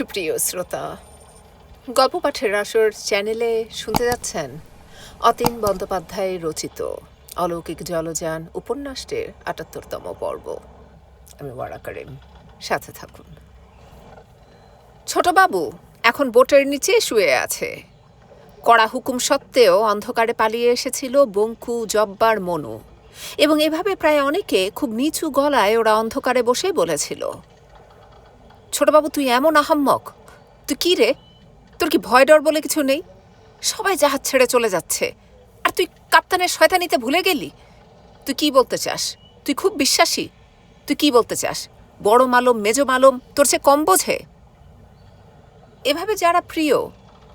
সুপ্রিয় শ্রোতা, গল্প পাঠের আসর চ্যানেলে শুনতে যাচ্ছেন অতীন বন্দ্যোপাধ্যায় রচিত অলৌকিক জলযান উপন্যাসটির আটাত্তরতম পর্ব। আমি ওয়ারা করিম, সাথে থাকুন। ছোটবাবু এখন বোটের নিচে শুয়ে আছে। কড়া হুকুম সত্ত্বেও অন্ধকারে পালিয়ে এসেছিল বঙ্কু, জব্বার, মনু। এবং এভাবে প্রায় অনেকে খুব নিচু গলায় ওরা অন্ধকারে বসে বলেছিল ছোটবাবু, তুই এমন আহাম্মক। তুই কি রে? তোর কি ভয় ডর বলে কিছু নেই? সবাই জাহাজ ছেড়ে চলে যাচ্ছে। আর তুই কাপ্তানের শয়তানিতে ভুলে গেলি? তুই কি বলতে চাস? তুই খুব বিশ্বাসী? তুই কি বলতে চাস? বড় মালম, মেজো মালম, তোর সে কম বোঝে? এভাবে যারা প্রিয়,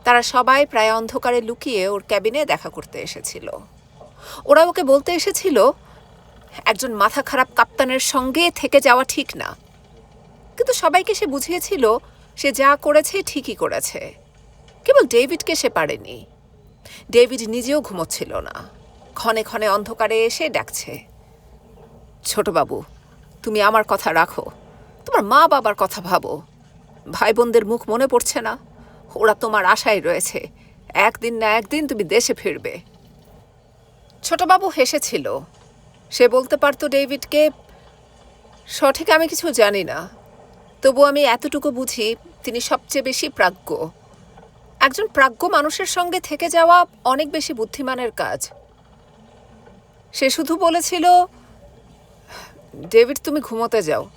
তারা সবাই প্রায় অন্ধকারে লুকিয়ে ওর ক্যাবিনে দেখা করতে এসেছিল। ওরা ওকে বলতে এসেছিল, একজন মাথা খারাপ কাপ্তানের সঙ্গে থেকে যাওয়া ঠিক না। কিন্তু সবাইকে সে বুঝিয়েছিল, সে যা করেছে ঠিকই করেছে। কেবল ডেভিডকে সে পারেনি। ডেভিড নিজেও ঘুমোচ্ছিল না। ক্ষণে ক্ষণে অন্ধকারে এসে ডাকছে, ছোটবাবু, তুমি আমার কথা রাখো। তোমার মা বাবার কথা ভাবো। ভাই বোনদের মুখ মনে পড়ছে না। ওরা তোমার আশায় রয়েছে। একদিন না একদিন তুমি দেশে ফিরবে। ছোটবাবু হেসেছিল, সে বলতে পারতো ডেভিডকে, সঠিক আমি কিছু জানি না। তবু আমি এতটুকু বুঝি তিনি সবচেয়ে বেশি প্রাজ্ঞ। একজন প্রাজ্ঞ মানুষের সঙ্গে থেকে যাওয়া অনেক বেশি বুদ্ধিমানের কাজ। সে শুধু বলেছিল, ডেভিড, তুমি ঘুমোতে যাও।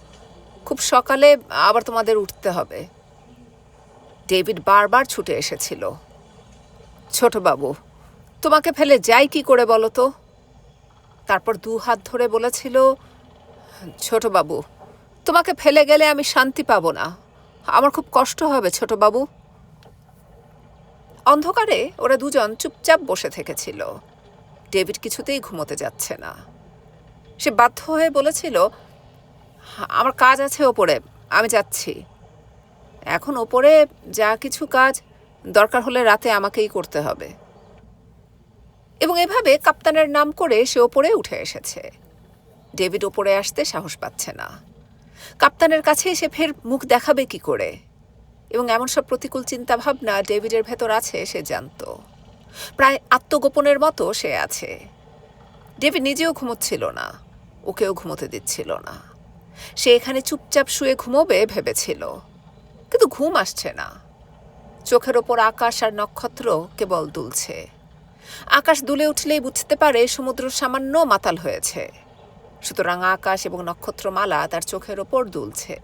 খুব সকালে আবার তোমাদের উঠতে হবে। ডেভিড বারবার ছুটে এসেছিল। ছোটবাবু তোমাকে ফেলে যাই কি করে বলো তো? তারপর দু হাত ধরে বলেছিল ছোটবাবু তোমাকে ফেলে গেলে আমি শান্তি পাবো না। আমার খুব কষ্ট হবে ছোটবাবু অন্ধকারে ওরা দুজন চুপচাপ বসে থেকেছিল। ডেভিড কিছুতেই ঘুমোতে যাচ্ছে না। সে বাধ্য হয়ে বলেছিল, আমার কাজ আছে ওপরে, আমি যাচ্ছি। এখন ওপরে যা কিছু কাজ দরকার হলে রাতে আমাকেই করতে হবে। এবং এভাবে কাপ্তানের নাম করে সে ওপরে উঠে এসেছে। ডেভিড ওপরে আসতে সাহস পাচ্ছে না। কাপ্তানের কাছে সে ফের মুখ দেখাবে কি করে? এবং এমন সব প্রতিকূল চিন্তাভাবনা ডেভিডের ভেতর আছে, সে জানত। প্রায় আত্মগোপনের মতো সে আছে। ডেভিড নিজেও ঘুমোচ্ছিল না, ওকেও ঘুমোতে দিচ্ছিল না। সে এখানে চুপচাপ শুয়ে ঘুমোবে ভেবেছিল। কিন্তু ঘুম আসছে না। চোখের ওপর আকাশ আর নক্ষত্র কেবল দুলছে। আকাশ দুলে উঠলেই বুঝতে পারে সমুদ্র সামান্য মাতাল হয়েছে। সুতরাং আকাশ এবং নক্ষত্রমালা তার চোখের ওপর দুলছে।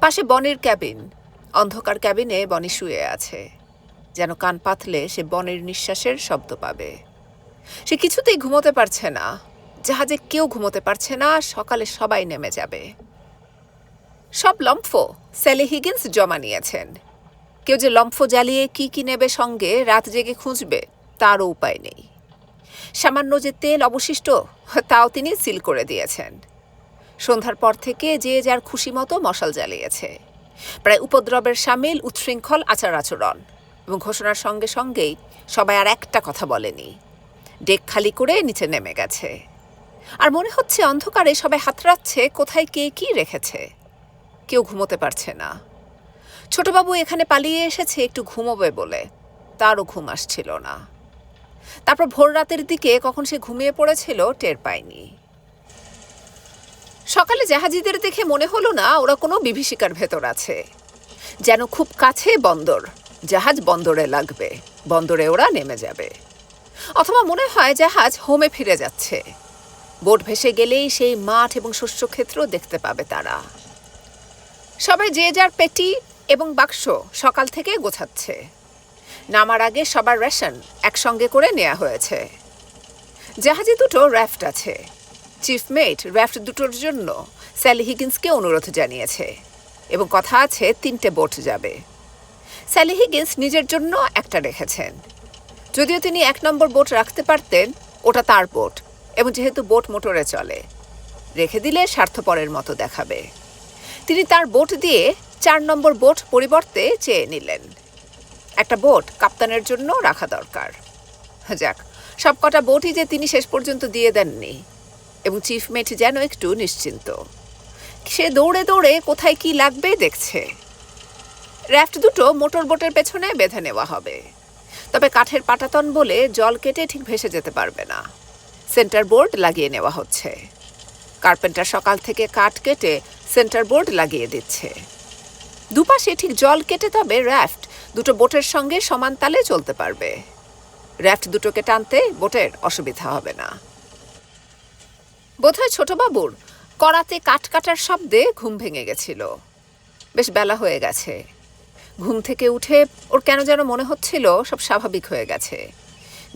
পাশে বনের ক্যাবিন, অন্ধকার ক্যাবিনে বনি শুয়ে আছে, যেন কান পাতলে সে বনের নিঃশ্বাসের শব্দ পাবে। সে কিছুতেই ঘুমোতে পারছে না। জাহাজে কেউ ঘুমোতে পারছে না, সকালে সবাই নেমে যাবে। সব লম্ফ স্যালি হিগিন্স জমা নিয়েছেন। কেউ যে লম্ফ জ্বালিয়ে কি কি নেবে সঙ্গে, রাত জেগে খুঁজবে, তারও উপায় নেই। সামান্য যে তেল অবশিষ্ট, তাও তিনি সিল করে দিয়েছেন। সন্ধ্যার পর থেকে যে যার খুশি মতো মশাল জ্বালিয়েছে। প্রায় উপদ্রবের সামিল উচ্ছৃঙ্খল আচার আচরণ এবং ঘোষণার সঙ্গে সঙ্গেই সবাই আর একটা কথা বলেনি। ডেক খালি করে নিচে নেমে গেছে। আর মনে হচ্ছে অন্ধকারে সবাই হাতড়াচ্ছে, কোথায় কে কি রেখেছে। কেউ ঘুমোতে পারছে না। ছোটবাবু এখানে পালিয়ে এসেছে, একটু ঘুমোবে বলে। তারও ঘুম আসছিল না। তারপর ভোর রাতের দিকে কখন সে ঘুমিয়ে পড়েছিল টের পায়নি। সকালে জাহাজিদের দেখে মনে হলো না ওরা কোনো বিভীষিকার ভেতর আছে। যেন খুব কাছে বন্দর, জাহাজ বন্দরে লাগবে, বন্দরে ওরা নেমে যাবে। অথবা মনে হয় জাহাজ হোমে ফিরে যাচ্ছে। বোট ভেসে গেলেই সেই মাঠ এবং শস্যক্ষেত্র দেখতে পাবে তারা। সবাই যে যার পেটি এবং বাক্স সকাল থেকে গোছাচ্ছে। নামার আগে সবার রেশন একসঙ্গে করে নেওয়া হয়েছে। জাহাজে দুটো র্যাফট আছে। চিফ মেট র্যাফট দুটোর জন্য স্যালি হিগিন্সকে অনুরোধ জানিয়েছে এবং কথা আছে তিনটে বোট যাবে। স্যালি হিগিন্স নিজের জন্য একটা রেখেছেন। যদিও তিনি এক নম্বর বোট রাখতে পারতেন, ওটা তার বোট এবং যেহেতু বোট মোটরে চলে, রেখে দিলে স্বার্থপরের মতো দেখাবে। তিনি তার বোট দিয়ে চার নম্বর বোট পরিবর্তে চেয়ে নিলেন। একটা বোট কাপ্তানের জন্য রাখা দরকার। যাক সব কটা বোটই যে তিনি শেষ পর্যন্ত দিয়ে দেননি। এবং চিফ মেট যেন একটু নিশ্চিন্ত। সে দৌড়ে দৌড়ে কোথায় কি লাগবে দেখছে। র্যাফট দুটো মোটর বোটের পেছনে বেঁধে নেওয়া হবে। তবে কাঠের পাটাতন বলে জল কেটে ঠিক ভেসে যেতে পারবে না। সেন্টার বোর্ড লাগিয়ে নেওয়া হচ্ছে। কার্পেন্টার সকাল থেকে কাঠ কেটে সেন্টার বোর্ড লাগিয়ে দিচ্ছে। দুপাশে ঠিক জল কেটে তবে র্যাফট দুটো বোটের সঙ্গে সমান তালে চলতে পারবে। র্যাফট দুটোকে টানতে বোটের অসুবিধা হবে না। বোধহয় ছোটবাবুর কড়াতে কাঠ কাটার শব্দে ঘুম ভেঙে গেছিল। বেশ বেলা হয়ে গেছে। ঘুম থেকে উঠে ওর কেন যেন মনে হচ্ছিল সব স্বাভাবিক হয়ে গেছে।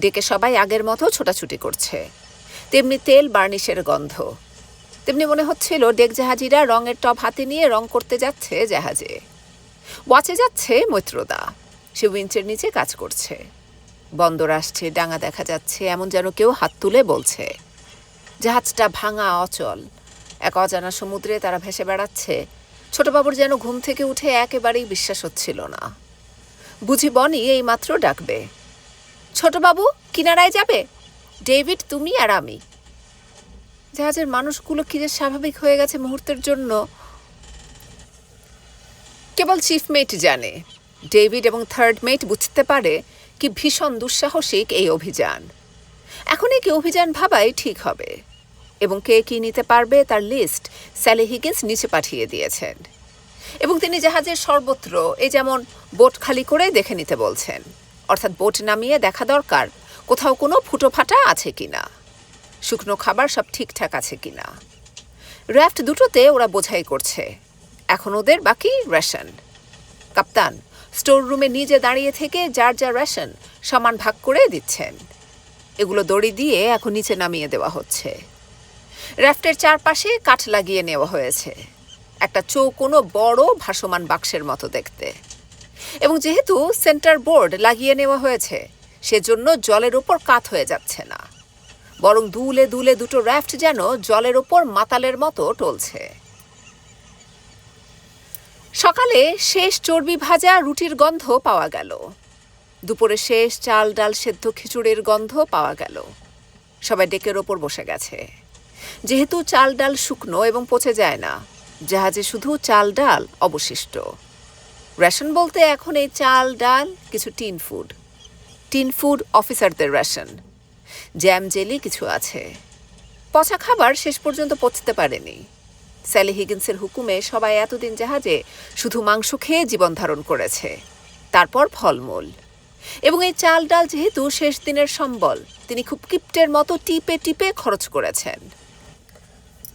ডেকে সবাই আগের মতো ছোটাছুটি করছে। তেমনি তেল, বার্নিশের গন্ধ। তেমনি মনে হচ্ছিল ডেক জাহাজিরা রঙের টব হাতে নিয়ে রং করতে যাচ্ছে জাহাজে। ওয়াচে যাচ্ছে মৈত্রদা। সে উইঞ্চের নিচে কাজ করছে। বন্দর আসছে, ডাঙা দেখা যাচ্ছে, এমন যেন কেউ হাত তুলে বলছে। জাহাজটা ভাঙা অচল। এক অজানা সমুদ্রে তারা ভেসে বেড়াচ্ছে। ছোটবাবুর যেন ঘুম থেকে উঠে একেবারেই বিশ্বাস হচ্ছিল না। বুঝি বনি এই মাত্র ডাকবে ছোটবাবু কিনারায় যাবে? ডেভিড, তুমি আর আমি। জাহাজের মানুষগুলো কি যে স্বাভাবিক হয়ে গেছে মুহূর্তের জন্য। কেবল চিফ মেট জানে। ডেভিড এবং থার্ড মেট বুঝতে পারে কি ভীষণ দুঃসাহসিক এই অভিযান। এখন কি অভিযান ভাবাই ঠিক হবে এবং কে কি নিতে পারবে তার লিস্ট স্যালি হিগিন্স নিচে পাঠিয়ে দিয়েছেন। এবং তিনি জাহাজের সর্বত্র এই যেমন বোট খালি করে দেখে নিতে বলছেন। অর্থাৎ বোট নামিয়ে দেখা দরকার কোথাও কোনো ফুটো ফাটা আছে কিনা। শুকনো খাবার সব ঠিকঠাক আছে কিনা। র্যাফট দুটোতে ওরা বোঝাই করছে। এখন ওদের বাকি রেশন। কাপ্তান স্টোর রুমে নিজে দাঁড়িয়ে থেকে যার যা রেশন সমান ভাগ করে দিচ্ছেন। এগুলো দড়ি দিয়ে এখন নিচে নামিয়ে দেওয়া হচ্ছে। র্যাফটের চারপাশে কাঠ লাগিয়ে নেওয়া হয়েছে। একটা চৌকোনো বড় ভাসমান বাক্সের মতো দেখতে। এবং যেহেতু সেন্টার বোর্ড লাগিয়ে নেওয়া হয়েছে, সেজন্য জলের ওপর কাত হয়ে যাচ্ছে না। বরং দুলে দুলে দুটো র্যাফট যেন জলের ওপর মাতালের মতো টলছে। সকালে শেষ চর্বি ভাজা রুটির গন্ধ পাওয়া গেল। দুপুরে শেষ চাল ডাল সেদ্ধ খিচুড়ির গন্ধ পাওয়া গেল। সবাই ডেকের ওপর বসে গেছে। যেহেতু চাল ডাল শুকনো এবং পচে যায় না, জাহাজে শুধু চাল ডাল অবশিষ্ট। রেশন বলতে এখন এই চাল ডাল কিছু টিন ফুড। টিন ফুড অফিসারদের রেশন। জ্যাম জেলি কিছু আছে। পচা খাবার শেষ পর্যন্ত পচতে পারেনি। স্যালি হিগিন্সের হুকুমে সবাই এতদিন জাহাজে শুধু মাংস খেয়ে জীবন ধারণ করেছে। তারপর ফলমূল। এবং এই চাল ডাল যেহেতু শেষ দিনের সম্বল, তিনি খুব কিপ্টের মতো টিপে টিপে খরচ করেছেন।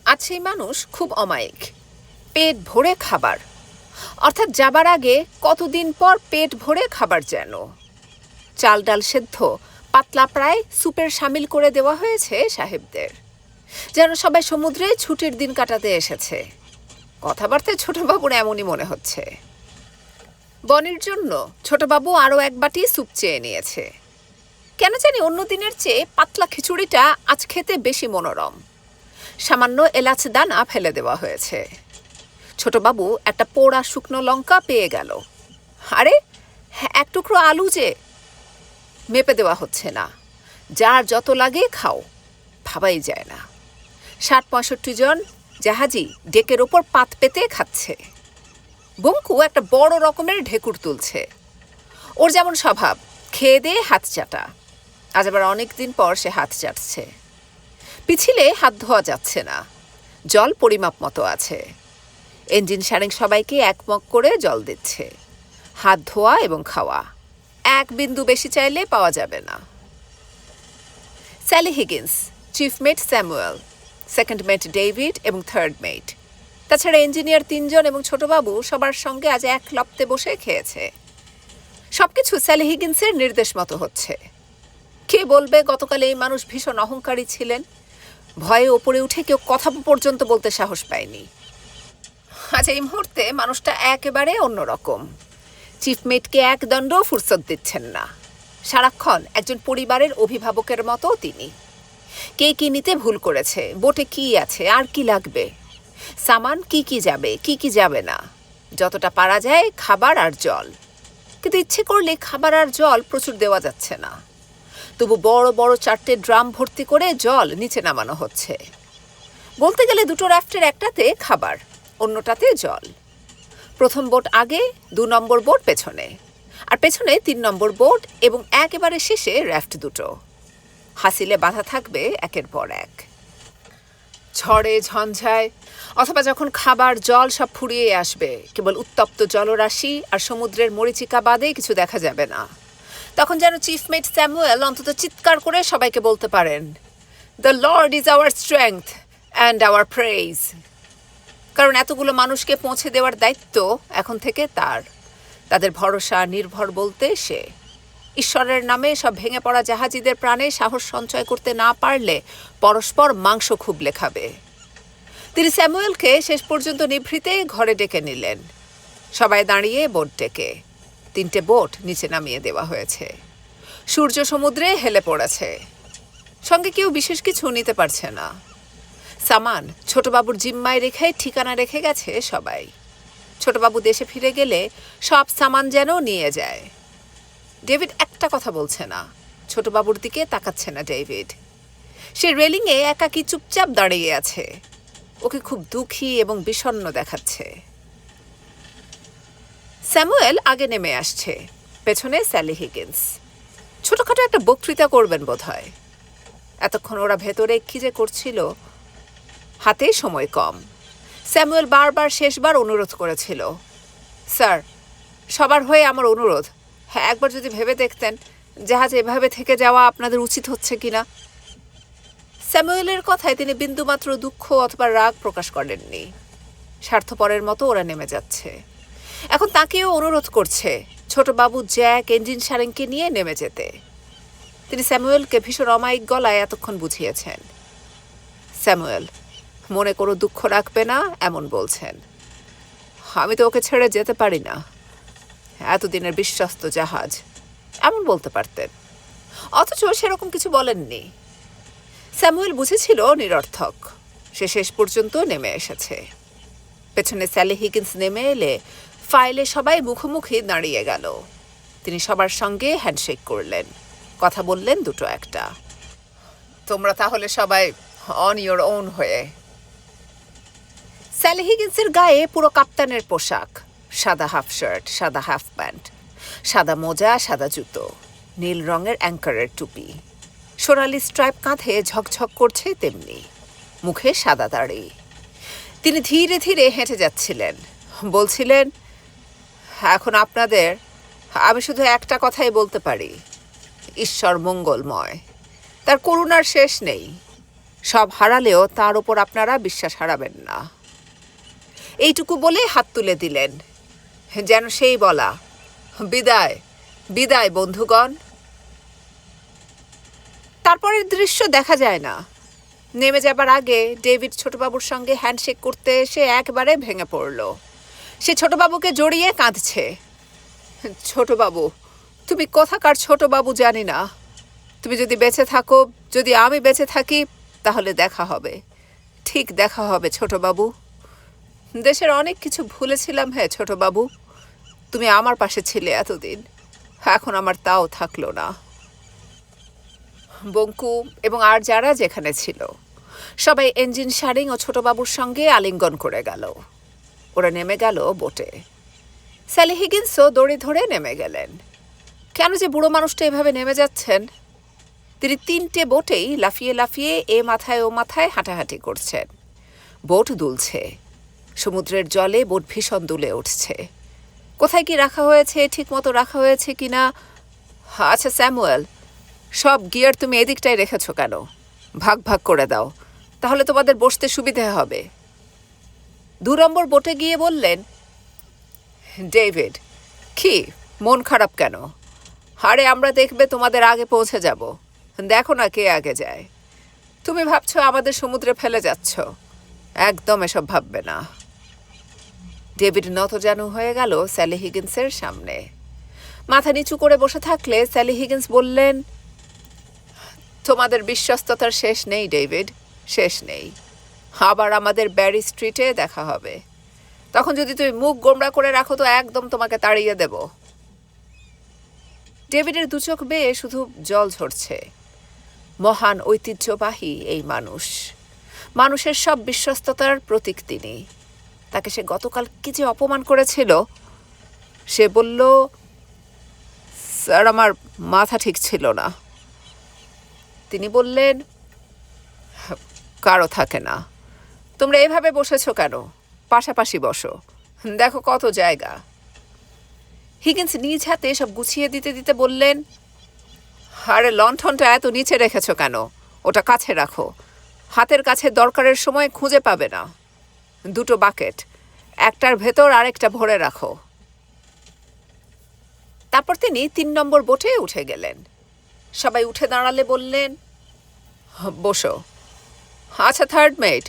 আজ সেই মানুষ খুব অমায়িক। পেট ভরে খাবার। অর্থাৎ যাবার আগে কতদিন পর পেট ভরে খাবার যেন। চাল ডাল সেদ্ধ পাতলা প্রায় সুপের সামিল করে দেওয়া হয়েছে সাহেবদের। যেন সবাই সমুদ্রে ছুটির দিন কাটাতে এসেছে। কথাবার্তায় ছোটবাবুর এমনই মনে হচ্ছে। বনির জন্য ছোটবাবু আরও এক বাটি স্যুপ চেয়ে নিয়েছে। কেন জানি অন্য দিনের চেয়ে পাতলা খিচুড়িটা আজ খেতে বেশি মনোরম। সামান্য এলাচ দানা ফেলে দেওয়া হয়েছে। ছোটবাবু একটা পোড়া শুকনো লঙ্কা পেয়ে গেল। আরে, এক টুকরো আলু যে। মেপে দেওয়া হচ্ছে না। যার যত লাগে খাও, ভাবাই যায় না। ষাট পঁয়ষট্টি জন জাহাজি ডেকের ওপর পাত পেতে খাচ্ছে। বঙ্কু একটা বড় রকমের ঢেকুর তুলছে। ওর যেমন স্বভাব, খেয়ে দিয়ে হাত চাটা। আজ আবার অনেক দিন পর সে হাত চাটছে। পিছিলে হাত ধোয়া যাচ্ছে না। জল পরিমাপ মতো আছে। ইঞ্জিন সারেং সবাইকে একমক করে জল দিচ্ছে। হাত ধোয়া এবং খাওয়া। এক বিন্দু বেশি চাইলে পাওয়া যাবে না। Sally Higgins, chief mate Samuel. Second mate David এবং থার্ড মেট। তাছাড়া ইঞ্জিনিয়ার তিনজন এবং ছোটবাবু সবার সঙ্গে আজ এক লপ্তে বসে খেয়েছে। সবকিছু স্যালি হিগিন্সের নির্দেশ মতো হচ্ছে। কে বলবে, গতকাল এই মানুষ ভীষণ অহংকারী ছিলেন। ভয়ে ওপরে উঠে কেউ কথা পর্যন্ত বলতে সাহস পায়নি। আজ এই মুহূর্তে মানুষটা একেবারে অন্যরকম। চিফমেটকে এক দণ্ড ফুরসত দিচ্ছেন না। সারাক্ষণ একজন পরিবারের অভিভাবকের মতো তিনি। কে কি নিতে ভুল করেছে, বোটে কি আছে, আর কি লাগবে? সামান কি কি যাবে, কি কি যাবে না? যতটা পারা যায় খাবার আর জল। কিন্তু ইচ্ছে করলে খাবার আর জল প্রচুর দেওয়া যাচ্ছে না। তবু বড় বড় চারটে ড্রাম ভর্তি করে জল নিচে নামানো হচ্ছে। বলতে গেলে দুটো র্যাফটের একটাতে খাবার, অন্যটাতে জল। প্রথম বোট আগে, দু নম্বর বোট পেছনে। আর পেছনে তিন নম্বর বোট এবং একেবারে শেষে র্যাফট দুটো। হাসিলে বাধা থাকবে একের পর এক। ঝড়ে, ঝঞ্ঝায়, অথবা যখন খাবার, জল সব ফুরিয়ে আসবে, কেবল উত্তপ্ত জলরাশি আর সমুদ্রের মরিচিকা বাদে কিছু দেখা যাবে না। তখন যেন চিফমেট স্যামুয়েল অন্তত চিৎকার করে সবাইকে বলতে পারেন the lord is our strength and our praise কারণ এতগুলো মানুষকে পৌঁছে দেওয়ার দায়িত্ব এখন থেকে তার। তাদের ভরসা নির্ভর বলতে সে। ঈশ্বরের নামে সব ভেঙে পড়া জাহাজিদের প্রাণে সাহস সঞ্চয় করতে না পারলে পরস্পর মাংস খাবে তিনি স্যামুয়েলকে শেষ পর্যন্ত নিভৃতে ঘরে ডেকে নিলেন। সবাই দাঁড়িয়ে বোট ডেকে। তিনটে বোট নিচে নামিয়ে দেওয়া হয়েছে। সূর্য সমুদ্রে হেলে পড়েছে। সঙ্গে কেউ বিশেষ কিছু নিতে পারছে না। সামান, ছোটবাবুর জিম্মায় রেখে ঠিকানা রেখে গেছে সবাই। ছোটবাবু দেশে ফিরে গেলে সব সামান যেন নিয়ে যায়। ডেভিড একটা কথা বলছে না। ছোটবাবুর দিকে তাকাচ্ছে না ডেভিড। সে রেলিংয়ে একাকি চুপচাপ দাঁড়িয়ে আছে? ওকে খুব দুঃখী এবং বিষণ্ণ দেখাচ্ছে। স্যামুয়েল আগে নেমে আসছে, পেছনে স্যালি হিগিন্স। ছোটখাটো একটা বক্তৃতা করবেন বোধহয়। এতক্ষণ ওরা ভেতরে কি যে করছিল, হাতে সময় কম। স্যামুয়েল বারবার শেষবার অনুরোধ করেছিল, স্যার, সবার হয়ে আমার অনুরোধ হ্যাঁ একবার যদি ভেবে দেখতেন জাহাজ এভাবে থেকে যাওয়া আপনাদের উচিত হচ্ছে কিনা। স্যামুয়েলের কথায় তিনি বিন্দুমাত্র দুঃখ অথবা রাগ প্রকাশ করেননি। স্বার্থপরের মতো ওরা নেমে যাচ্ছে। এখন তাকেও অনুরোধ করছে, ছোট বাবু জ্যাক ইঞ্জিন সারেংকে নিয়ে নেমে যেতে। তিনি স্যামুয়েলকে ভীষণ অমায়িক গলায় এতক্ষণ বুঝিয়েছেন। স্যামুয়েল, মনে কোনো দুঃখ রাখবে না, এমন বলছেন। আমি তো ওকে ছেড়ে যেতে পারি না। এতদিনের বিশ্বস্ত জাহাজ। এমন বলতে পারতেন। অথচ সেরকম কিছু বলেননি। স্যামুয়েল বুঝেছিল নিরর্থক। সে শেষ পর্যন্ত নেমে এসেছে। পেছনে স্যালি হিগিন্স নেমে এলে ফাইলে সবাই মুখোমুখি দাঁড়িয়ে গেল। তিনি সবার সঙ্গে হ্যান্ডশেক করলেন। কথা বললেন দুটো একটা। তোমরা তাহলে সবাই অন ইয়োর ওন হয়ে। স্যালি হিগিন্সের গায়ে পুরো কাপ্তানের পোশাক। সাদা হাফ শার্ট, সাদা হাফ প্যান্ট, সাদা মোজা, সাদা জুতো, নীল রঙের অ্যাঙ্কারের টুপি। সোনালি স্ট্রাইপ কাঁধে ঝকঝক করছে তেমনি, মুখে সাদা দাড়ি। তিনি ধীরে ধীরে হেঁটে যাচ্ছিলেন। বলছিলেন, এখন আপনাদের, আমি শুধু একটা কথাই বলতে পারি। ঈশ্বর মঙ্গলময়, তার করুণার শেষ নেই। সব হারালেও তার ওপর আপনারা বিশ্বাস হারাবেন না। এইটুকু বলে হাত তুলে দিলেন। যেন সেই বলা। বিদায় বিদায় বন্ধুগণ। তারপরের দৃশ্য দেখা যায় না। নেমে যাবার আগে ডেভিড ছোটবাবুর সঙ্গে হ্যান্ডশেক করতে এসে একবারে ভেঙে পড়ল। সে ছোটবাবুকে জড়িয়ে কাঁদছে। ছোটবাবু, তুমি কোথাকার ছোটবাবু জানি না। তুমি যদি বেঁচে থাকো, যদি আমি বেঁচে থাকি, তাহলে দেখা হবে। ঠিক দেখা হবে ছোটবাবু। দেশের অনেক কিছু ভুলেছিলাম হ্যাঁ ছোটবাবু। তুমি আমার পাশে ছিলে এতদিন। এখন আমার তাও থাকল না। বঙ্কু এবং আর যারা যেখানে ছিল, সবাই এঞ্জিন শারিং ও ছোটবাবুর সঙ্গে আলিঙ্গন করে গেল। ওরা নেমে গেল বোটে। স্যালি হিগিন্সও দড়ি ধরে নেমে গেলেন। কেন যে বুড়ো মানুষটা এভাবে নেমে যাচ্ছেন? তিনি তিনটে বোটেই লাফিয়ে লাফিয়ে এ মাথায় ও মাথায় হাঁটাহাঁটি করছেন। বোট দুলছে। সমুদ্রের জলে বোট ভীষণ দুলে উঠছে। কোথায় কি রাখা হয়েছে ঠিক মতো রাখা হয়েছে কি না আচ্ছা স্যামুয়েল, সব গিয়ার তুমি এদিকটায় রেখেছো কেন? ভাগ ভাগ করে দাও। তাহলে তোমাদের বসতে সুবিধে হবে। দু নম্বর বোটে গিয়ে বললেন, ডেভিড, কি, মন খারাপ কেন? আরে, আমরা দেখবে তোমাদের আগে পৌঁছে যাব। দেখো না কে আগে যায়। তুমি ভাবছ আমাদের সমুদ্রে ফেলে যাচ্ছ। একদম এসব ভাববে না। ডেভিড নতজানু হয়ে গেল স্যালি হিগিন্সের সামনে। মাথা নিচু করে বসে থাকলে স্যালি হিগিন্স বললেন, তোমাদের বিশ্বস্ততার শেষ নেই, ডেভিড, শেষ নেই। আবার আমাদের ব্যারি স্ট্রিটে দেখা হবে। তখন যদি তুমি মুখ গোমড়া করে রাখো তো একদম তোমাকে তাড়িয়ে দেব। ডেভিডের দু চোখ বেয়ে শুধু জল ঝরছে। মহান ঐতিহ্যবাহী এই মানুষ। মানুষের সব বিশ্বস্ততার প্রতীক তিনি। তাকে সে গতকাল কি যে অপমান করেছিল, সে বলল, স্যার, আমার মাথা ঠিক ছিল না। তিনি বললেন, কারও থাকে না। তোমরা এভাবে বসেছো কেন? পাশাপাশি বসো। দেখো কত জায়গা। হিগিন্স নিজ হাতে সব গুছিয়ে দিতে দিতে বললেন, আরে, লণ্ঠনটা এত নিচে রেখেছো কেন? ওটা কাছে রাখো। হাতের কাছে দরকারের সময় খুঁজে পাবে না। দুটো বাকেট। একটার ভেতর আরেকটা ভরে রাখো। তারপর তিনি তিন নম্বর বোটে উঠে গেলেন। সবাই উঠে দাঁড়ালে বললেন, বসো। আচ্ছা থার্ড মেট,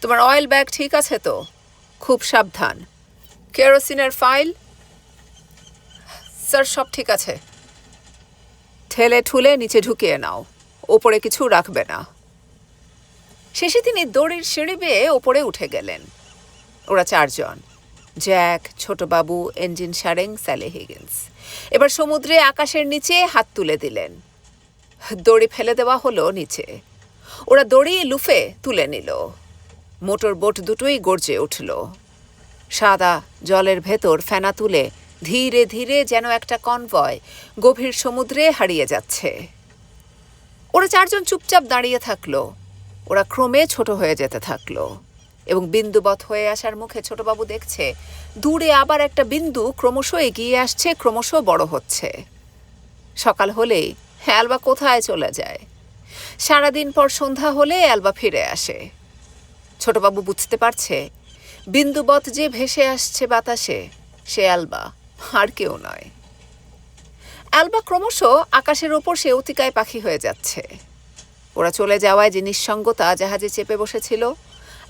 তোমার অয়েল ব্যাগ ঠিক আছে তো? খুব সাবধান। কেরোসিনের ফাইল? স্যার, সব ঠিক আছে। ঠেলে ঠুলে নিচে ঢুকিয়ে নাও। ওপরে কিছু রাখবে না। শেষে তিনি দড়ির সিঁড়ি বেয়ে ওপরে উঠে গেলেন। ওরা চারজন, জ্যাক, ছোটবাবু এঞ্জিন সারেং, স্যালে হিগিন্স। এবার সমুদ্রে আকাশের নিচে হাত তুলে দিলেন। দড়ি ফেলে দেওয়া হলো নিচে। ওরা দড়ি লুফে তুলে নিল। মোটর বোট দুটোই গর্জে উঠল। সাদা জলের ভেতর ফেনা তুলে ধীরে ধীরে যেন একটা কনভয় গভীর সমুদ্রে হারিয়ে যাচ্ছে। ওরা চারজন চুপচাপ দাঁড়িয়ে থাকল। ওরা ক্রমে ছোট হয়ে যেতে থাকল এবং বিন্দুবৎ হয়ে আসার মুখে ছোটবাবু দেখছে, দূরে আবার একটা বিন্দু ক্রমশ এগিয়ে আসছে, ক্রমশ বড় হচ্ছে। সকাল হলেই অ্যালবা কোথায় চলে যায়? সারাদিন পর সন্ধ্যা হলে অ্যালবা ফিরে আসে। ছোটবাবু বুঝতে পারছে, বিন্দুবৎ যে ভেসে আসছে বাতাসে, সে অ্যালবা আর কেউ নয়। অ্যালবা ক্রমশ আকাশের ওপর সে অতিকায় পাখি হয়ে যাচ্ছে। ওরা চলে যাওয়ায় যে নিঃসঙ্গতা জাহাজে চেপে বসেছিল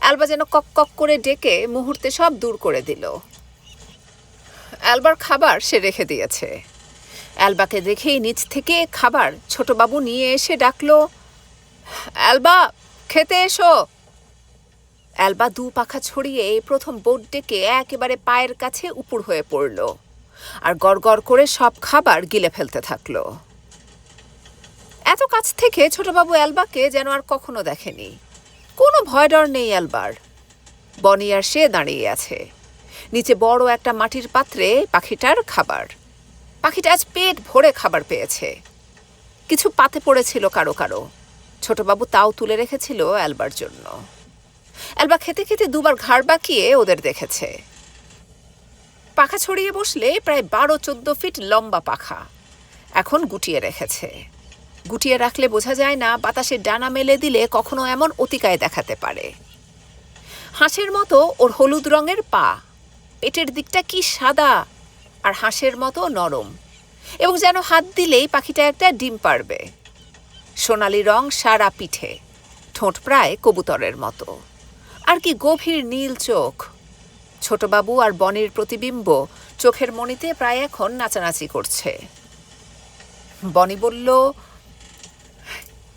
অ্যালবা যেন কক কক করে ডেকে মুহূর্তে সব দূর করে দিল। অ্যালবার খাবার সে রেখে দিয়েছে। অ্যালবাকে দেখেই নিচ থেকে খাবার ছোটবাবু নিয়ে এসে ডাকলো অ্যালবা খেতে এসো। অ্যালবা দু পাখা ছড়িয়ে প্রথম বোট ডেকে একেবারে পায়ের কাছে উপুর হয়ে পড়ল, আর গড় করে সব খাবার গিলে ফেলতে থাকল। এত কাছ থেকে ছোটবাবু অ্যালবাকে যেন আর কখনো দেখেনি। কোনো ভয় ডর নেই অ্যালবার। বনি আর সে দাঁড়িয়ে আছে। নিচে বড় একটা মাটির পাত্রে পাখিটার খাবার। পাখিটা আজ পেট ভরে খাবার পেয়েছে। কিছু পাতে পড়েছিল কারও কারও। ছোটবাবু তাও তুলে রেখেছিল অ্যালবার জন্য। অ্যালবা খেতে খেতে দুবার ঘাড় বাঁকিয়ে ওদের দেখেছে। পাখা ছড়িয়ে বসলে প্রায় বারো চোদ্দ ফিট লম্বা পাখা। এখন গুটিয়ে রেখেছে। গুটিয়ে রাখলে বোঝা যায় না, বাতাসে ডানা মেলে দিলে কখনো এমন অতিকায় দেখাতে পারে। হাঁসের মতো ওর হলুদ রঙের পা। পেটের দিকটা কি সাদা আর হাঁসের মতো নরম। এবং যেন হাত দিলেই পাখিটা একটা ডিম পারবে। সোনালি রং সারা পিঠে, ঠোঁট প্রায় কবুতরের মতো। আর কি গভীর নীল চোখ। ছোটবাবু আর বনের প্রতিবিম্ব চোখের মনিতে প্রায় এখন নাচানাচি করছে। বনি বলল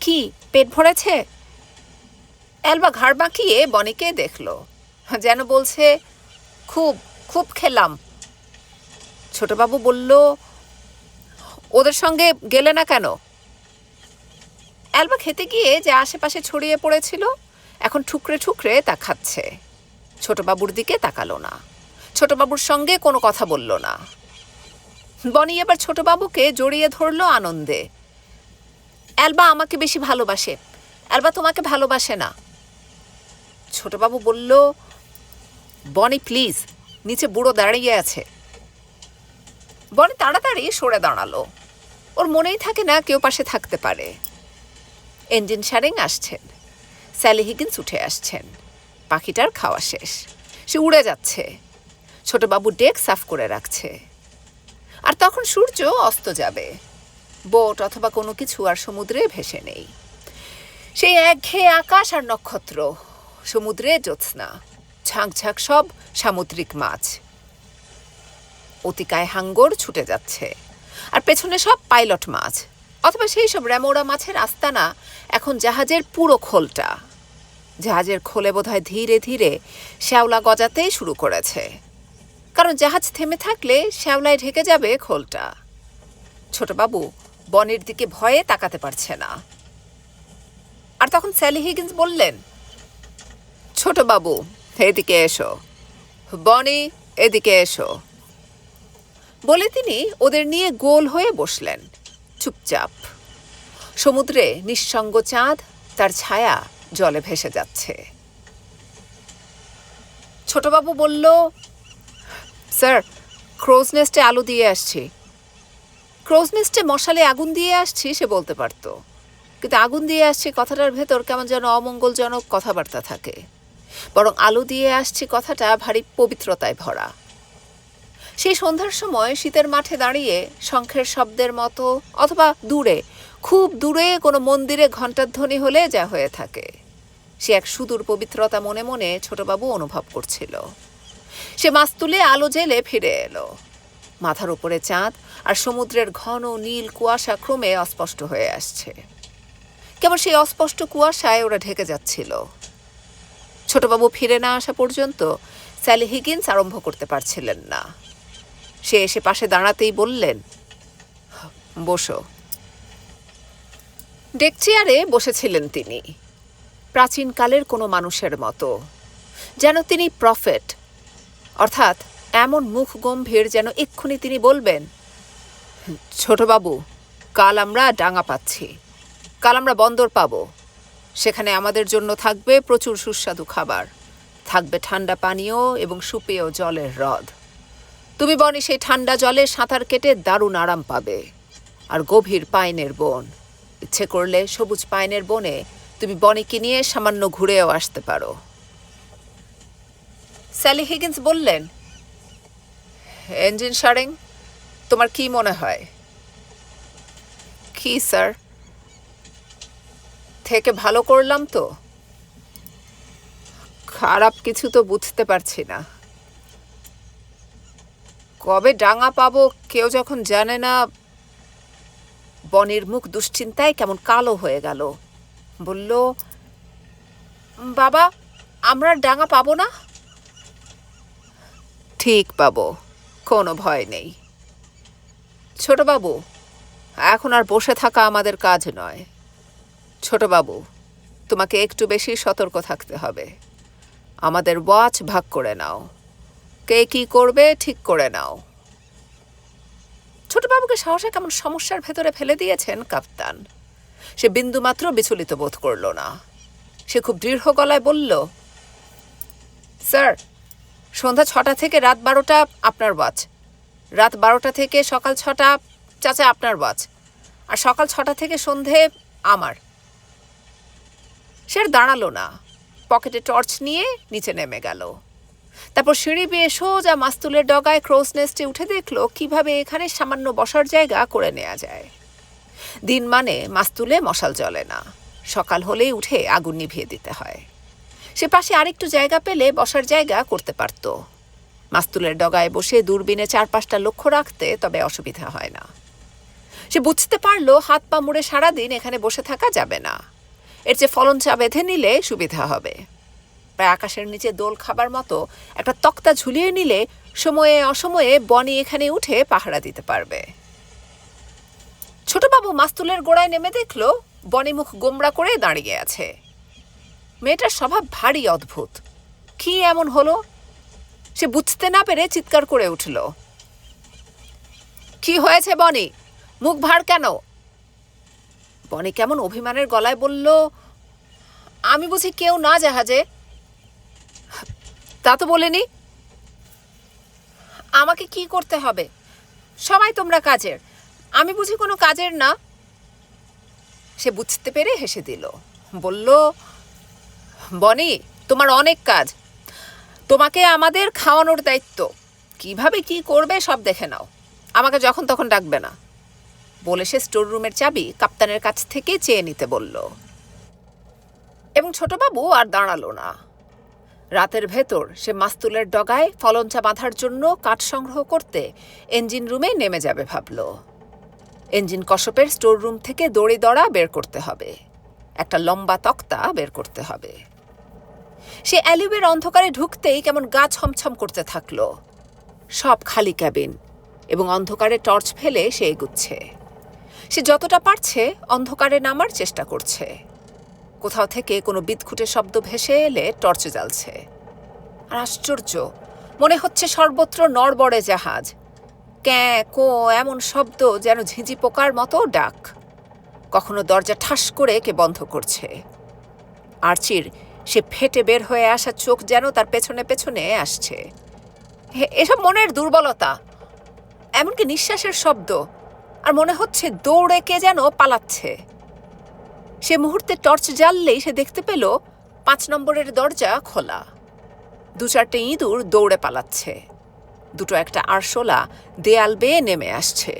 কি? পেট ভরেছে? অ্যালবা ঘাড় বাঁকিয়ে বনিকে দেখল। যেন বলছে, খুব খুব খেলাম। ছোটবাবু বলল, ওদের সঙ্গে গেলে না কেন? অ্যালবা খেতে গিয়ে যে আশেপাশে ছড়িয়ে পড়েছিল, এখন ঠুকরে ঠুকরে তা খাচ্ছে। ছোটবাবুর দিকে তাকালো না। ছোটবাবুর সঙ্গে কোনো কথা বলল না। বনি এবার ছোটবাবুকে জড়িয়ে ধরলো আনন্দে। অ্যালবা আমাকে বেশি ভালোবাসে। অ্যালবা তোমাকে ভালোবাসে না। ছোটবাবু বলল, বনি, প্লিজ, নিচে বুড়ো দাঁড়িয়ে আছে। বনি তাড়াতাড়ি সরে দাঁড়াল। ওর মনেই থাকে না কেউ পাশে থাকতে পারে। এঞ্জিন সারিং আসছেন। স্যালি হিগিন্স উঠে আসছেন। পাখিটার খাওয়া শেষ। সে উড়ে যাচ্ছে। ছোটবাবু ডেক সাফ করে রাখছে। আর তখন সূর্য অস্ত যাবে। বোট অথবা কোনো কিছু আর সমুদ্রে ভেসে নেই। সেই একঘেয়ে আকাশ আর নক্ষত্র, সমুদ্রে জ্যোৎস্না, ঝাঁক ঝাঁক সব সামুদ্রিক মাছ। অতিকায় হাঙ্গর ছুটে যাচ্ছে, আর পেছনে সব পাইলট মাছ, অথবা সেই সব র্যামোরা মাছের আস্তানা এখন জাহাজের পুরো খোলটা। জাহাজের খোলে বোধহয় ধীরে ধীরে শ্যাওলা গজাতে শুরু করেছে। কারণ জাহাজ থেমে থাকলে শ্যাওলায় ঢেকে যাবে খোলটা। ছোটবাবু বনের দিকে ভয়ে তাকাতে পারছে না। আর তখন স্যালি হিগিন্স বললেন, ছোট বাবু, এদিকে এসো। বনি, এদিকে এসো। বলে তিনি ওদের নিয়ে গোল হয়ে বসলেন, চুপচাপ। সমুদ্রে নিঃসঙ্গ চাঁদ তার ছায়া জলে ভেসে যাচ্ছে। ছোটবাবু বলল, স্যার, ক্রোজ নেস্টে আলু দিয়ে আসছি। ক্রোজ নেস্টে মশালে আগুন দিয়ে আসছি, সে বলতে পারতো। কিন্তু আগুন দিয়ে আসছি কথাটার ভেতর কেমন যেন অমঙ্গলজনক কথাবার্তা থাকে। বরং আলো দিয়ে আসছি কথাটা ভারী পবিত্রতায় ভরা। সেই সন্ধ্যার সময় শীতের মাঠে দাঁড়িয়ে শঙ্খের শব্দের মতো অথবা দূরে, খুব দূরে কোনো মন্দিরে ঘণ্টার ধ্বনি হলে যা হয়ে থাকে। সে এক সুদূর পবিত্রতা মনে মনে ছোটবাবু অনুভব করছিল। সে মাছ তুলে আলো জেলে ফিরে এলো। মাথার উপরে চাঁদ আর সমুদ্রের ঘন নীল কুয়াশা ক্রমে অস্পষ্ট হয়ে আসছে। কেবল সেই অস্পষ্ট কুয়াশায় ওরা ঢেকে যাচ্ছিল। ছোটবাবু ফিরে না আসা পর্যন্ত স্যালি হিগিন্স আরম্ভ করতে পারছিলেন না। সে এসে পাশে দাঁড়াতেই বললেন, বসো। ডেক চেয়ারে বসেছিলেন তিনি। প্রাচীনকালের কোনো মানুষের মতো, যেন তিনি প্রফেট, অর্থাৎ এমন মুখ গম্ভীর যেন এক্ষুনি তিনি বলবেন ছোটবাবু কাল আমরা ডাঙা পাচ্ছি। কাল আমরা বন্দর পাবো। সেখানে আমাদের জন্য থাকবে প্রচুর সুস্বাদু খাবার। থাকবে ঠান্ডা পানীয় এবং সুপেয় জলের হ্রদ তুমি বনি সেই ঠান্ডা জলে সাঁতার কেটে দারুণ আরাম পাবে। আর গভীর পাইনের বন। ইচ্ছে করলে সবুজ পাইনের বনে তুমি বনিকে নিয়ে সামান্য ঘুরেও আসতে পারো। স্যালি হিগিন্স বললেন এঞ্জিন সারেং তোমার কি মনে হয়? কি, স্যার? থেকে ভালো করলাম তো। খারাপ কিছু তো বুঝতে পারছি না। কবে ডাঙা পাবো কেউ যখন জানে না। বনের মুখ দুশ্চিন্তায় কেমন কালো হয়ে গেল। বলল, বাবা, আমরা ডাঙা পাবো না? ঠিক পাবো। কোনো ভয় নেই। ছোটবাবু, এখন আর বসে থাকা আমাদের কাজ নয়। ছোটবাবু, তোমাকে একটু বেশি সতর্ক থাকতে হবে। আমাদের ওয়াচ ভাগ করে নাও। কে কি করবে ঠিক করে নাও। ছোটবাবুকে সাহসে কেমন সমস্যার ভেতরে ফেলে দিয়েছেন কাপ্তান। সে বিন্দুমাত্র বিচলিত বোধ করল না। সে খুব দৃঢ় গলায় বলল, স্যার সন্ধ্যা ছটা থেকে রাত বারোটা আপনার ওয়াচ। রাত বারোটা থেকে সকাল ছটা, চাচা আপনার ওয়াচ। আর সকাল ছটা থেকে সন্ধে আমার। সে আর দাঁড়াল না। পকেটে টর্চ নিয়ে নিচে নেমে গেল। তারপর সিঁড়ি বেয়ে সোজা মাস্তুলের ডগায় ক্রোস নেস্টে উঠে দেখল কীভাবে এখানে সামান্য বসার জায়গা করে নেওয়া যায়। দিন মানে মাস্তুলে মশাল জ্বলে না। সকাল হলেই উঠে আগুন নিভিয়ে দিতে হয়। সে পাশে আরেকটু জায়গা পেলে বসার জায়গা করতে পারত। মাস্তুলের ডগায় বসে দূরবীনে চারপাশটা লক্ষ্য রাখতে তবে অসুবিধা হয় না। সে বুঝতে পারল হাত পা মুড়ে সারাদিন এখানে বসে থাকা যাবে না। এর চেয়ে ফলন চা বেঁধে নিলে সুবিধা হবে। প্রায় আকাশের নিচে দোল খাবার মতো একটা তক্তা ঝুলিয়ে নিলে সময়ে অসময়ে বনি এখানে উঠে পাহারা দিতে পারবে। ছোটবাবু মাস্তুলের গোড়ায় নেমে দেখল বনি মুখ গোমড়া করে দাঁড়িয়ে আছে। মেয়েটার স্বভাব ভারী অদ্ভুত। কি এমন হলো? সে বুঝতে না পেরে চিৎকার করে উঠল। কি হয়েছে, বনি? মুখ ভার কেন? বনি কেমন অভিমানের গলায় বলল, আমি বুঝি কেউ না জাহাজে? তা তো বলেনি। আমাকে কি করতে হবে? সবাই তোমরা কাজের। আমি বুঝি কোনো কাজের না? সে বুঝতে পেরে হেসে দিল। বলল বনি, তোমার অনেক কাজ। তোমাকে আমাদের খাওয়ানোর দায়িত্ব। কীভাবে কি করবে সব দেখে নাও। আমাকে যখন তখন ডাকবে না। বলে সে স্টোর রুমের চাবি কাপ্তানের কাছ থেকে চেয়ে নিতে বলল। এবং ছোটবাবু আর দাঁড়াল না। রাতের ভেতর সে মাস্তুলের ডগায় ফলঞ্চা বাঁধার জন্য কাঠ সংগ্রহ করতে ইঞ্জিন রুমে নেমে যাবে ভাবল। ইঞ্জিন কশপের স্টোর রুম থেকে দড়ি দড়া বের করতে হবে। একটা লম্বা তক্তা বের করতে হবে। সে অ্যালিউবের অন্ধকারে ঢুকতেই কেমন গা ছমছম করতে থাকল। সব খালি ক্যাবিন এবং অন্ধকারে টর্চ ফেলে সে এগুচ্ছে। সে যতটা পারছে অন্ধকারে নামার চেষ্টা করছে। কোথাও থেকে কোনো বিদঘুটে শব্দ ভেসে এলে টর্চ জ্বালছে। আর আশ্চর্য, মনে হচ্ছে সর্বত্র নড়বড়ে জাহাজ। ক্যাঁ, কো, এমন শব্দ যেন ঝিঁঝি পোকার মতো ডাক। কখনো দরজা ঠাস করে কে বন্ধ করছে। আর্চির সে ফেটে বের হয়ে আসা চোখ যেন তার পেছনে পেছনে আসছে। এসব মনের দুর্বলতা, এমনকি নিঃশ্বাসের শব্দ, আর মনে হচ্ছে দৌড়ে কে যেন পালাচ্ছে। সে মুহূর্তে টর্চ জ্বাললেই সে দেখতে পেল পাঁচ নম্বরের দরজা খোলা। দু চারটে ইঁদুর দৌড়ে পালাচ্ছে। দুটো একটা আরশোলা দেয়াল বেয়ে নেমে আসছে।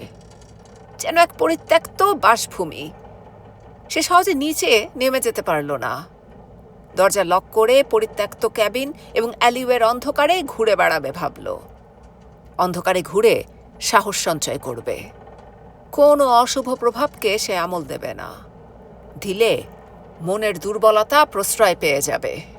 যেন এক পরিত্যক্ত বাসভূমি। সে সহজে নিচে নেমে যেতে পারল না। দরজা লক করে পরিত্যক্ত ক্যাবিন এবং অ্যালিওয়ের অন্ধকারে ঘুরে বেড়াবে ভাবল। অন্ধকারে ঘুরে সাহস সঞ্চয় করবে। কোনো অশুভ প্রভাবকে সে আমল দেবে না। দিলে মনের দুর্বলতা প্রশ্রয় পেয়ে যাবে।